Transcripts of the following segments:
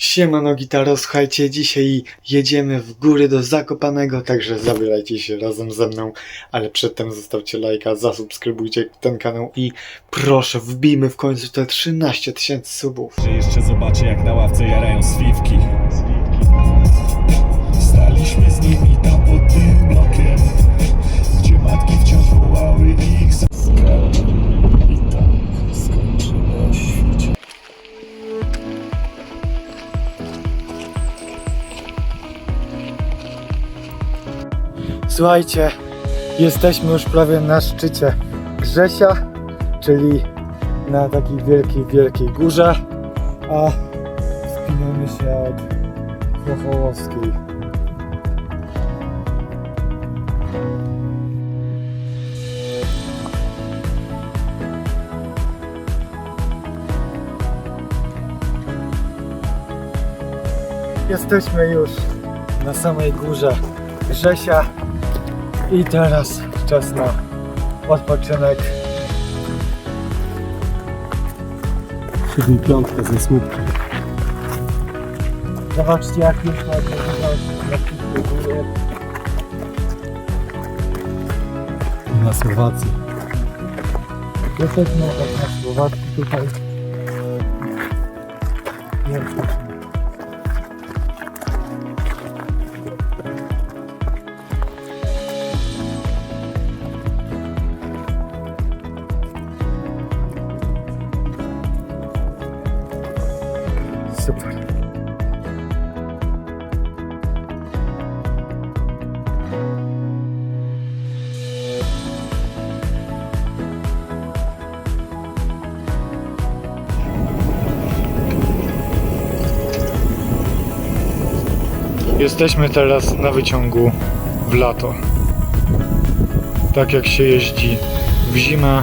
Siemano gitaro, słuchajcie, dzisiaj jedziemy w góry do Zakopanego, także zabierajcie się razem ze mną, ale przedtem zostawcie lajka, zasubskrybujcie ten kanał i proszę wbijmy w końcu te 13 tysięcy subów. Jeszcze zobaczę jak na ławce jarają sliwki Staliśmy z nimi tam Słuchajcie, jesteśmy już prawie na szczycie Grzesia, czyli na takiej wielkiej, wielkiej górze, a wspinamy się od. Jesteśmy już na samej górze Grzesia i teraz czas na odpoczynek. Czyli piątka ze słupkiem. Zobaczcie jak już ładnie wygląda na Słowacji. Jesteśmy tak na Słowacji tutaj. Jesteśmy teraz na wyciągu w lato. Tak jak się jeździ w zimę,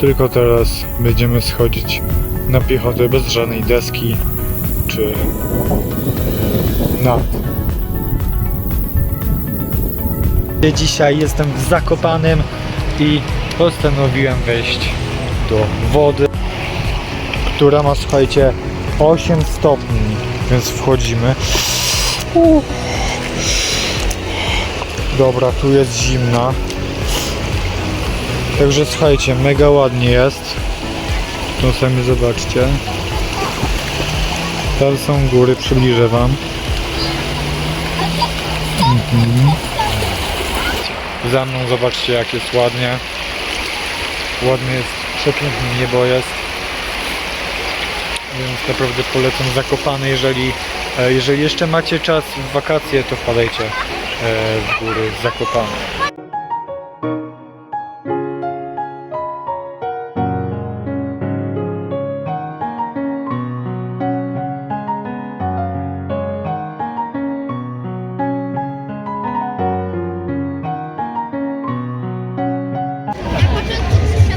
tylko teraz będziemy schodzić na piechotę bez żadnej deski czy na. Dzisiaj jestem w Zakopanem i postanowiłem wejść do wody, która ma słuchajcie 8 stopni, więc wchodzimy. Uff. Dobra, tu jest zimna. Także słuchajcie, mega ładnie jest. Tu sami zobaczcie. Tam są góry, przybliżę wam. Mhm. Za mną zobaczcie jak jest ładnie. Ładnie jest, przepięknie niebo jest. Więc naprawdę polecam Zakopane, jeżeli, jeżeli jeszcze macie czas w wakacje, to wpadajcie e, w góry Zakopane.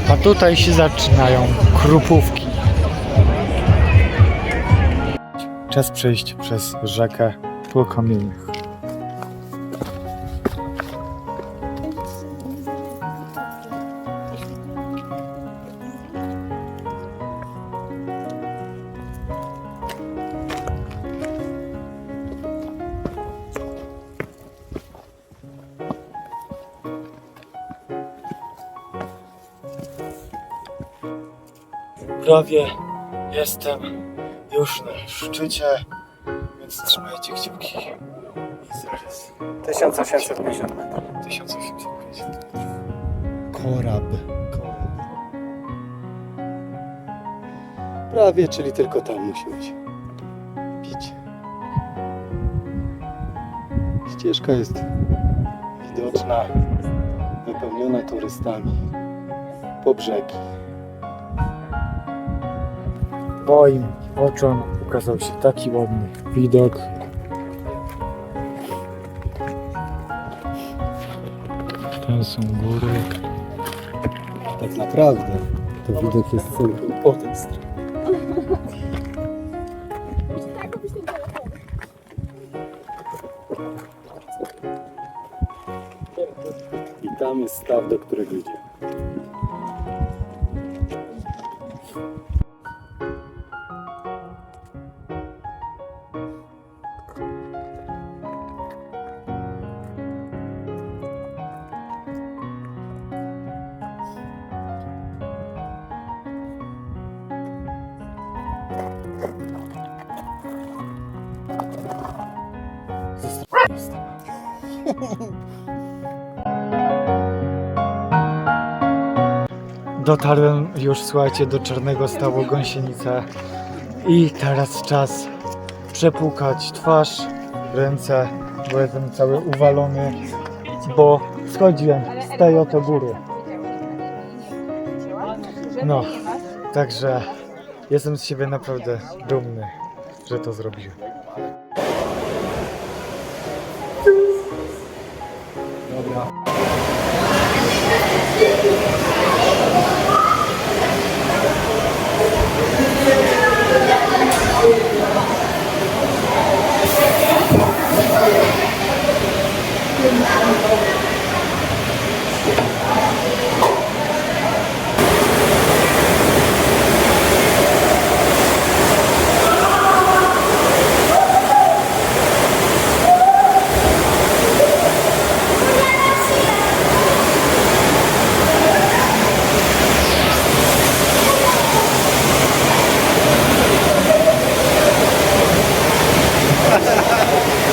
A tutaj się zaczynają krupówki. Czas przejść przez rzekę po kamieniach. Prawie jestem już na szczycie, więc trzymajcie kciuki. I zaraz 1850 metrów. 1850. Korab. Prawie, czyli tylko tam musimy się pić. Ścieżka jest widoczna, wypełniona turystami po brzegi. Moim oczom ukazał się taki ładny widok. Tam są góry. Tak naprawdę to widok jest po tej stronie. I tam jest staw, do którego idziemy. Dotarłem już, słuchajcie, do Czarnego Stawu Gąsienicę i teraz czas przepłukać twarz, ręce, bo jestem cały uwalony, bo schodziłem z tej oto góry. No, także jestem z siebie naprawdę dumny, że to zrobiłem.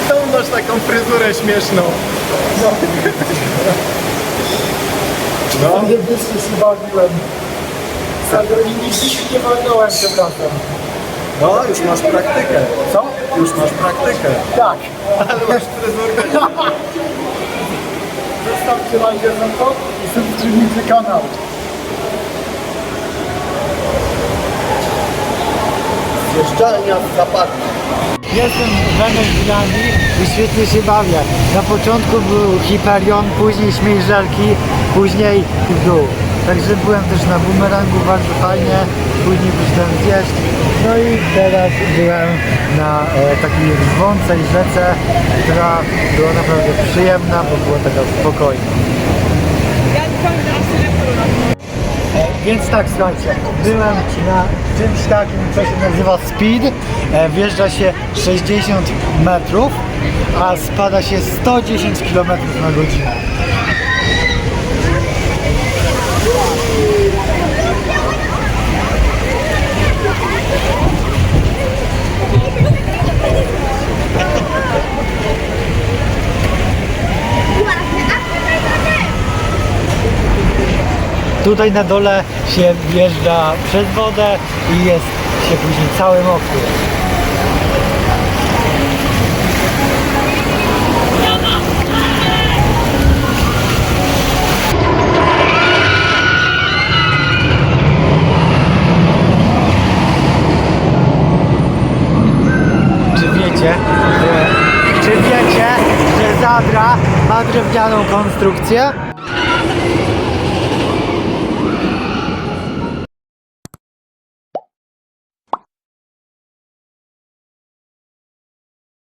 Czemu masz fryzurę śmieszną? No. Ale wyższy się bawiłem. Serio, i nigdy się nie walnąłem tym razem. No, już masz praktykę. Co? Już masz praktykę. Tak. Ale masz fryzurkę. Zostawcie lajkę za to i subskrybujcie kanał. Zjeżdżalnia zapadnie. Jestem w Wenezuelii i świetnie się bawię. Na początku był Hyperion, później Śmiejżelki, później w dół. Także byłem też na bumerangu, bardzo fajnie, później poszedłem zjeść. No i teraz byłem na e, takiej wącej rzece, która była naprawdę przyjemna, bo była taka spokojna. Więc tak, słuchajcie, byłem na czymś takim, co się nazywa speed. E, Wjeżdża się 60 metrów, a spada się 110 km na godzinę. Tutaj na dole się wjeżdża przez wodę i jest się później cały mokry. Czy wiecie, że, czy wiecie, że Zadra ma drewnianą konstrukcję?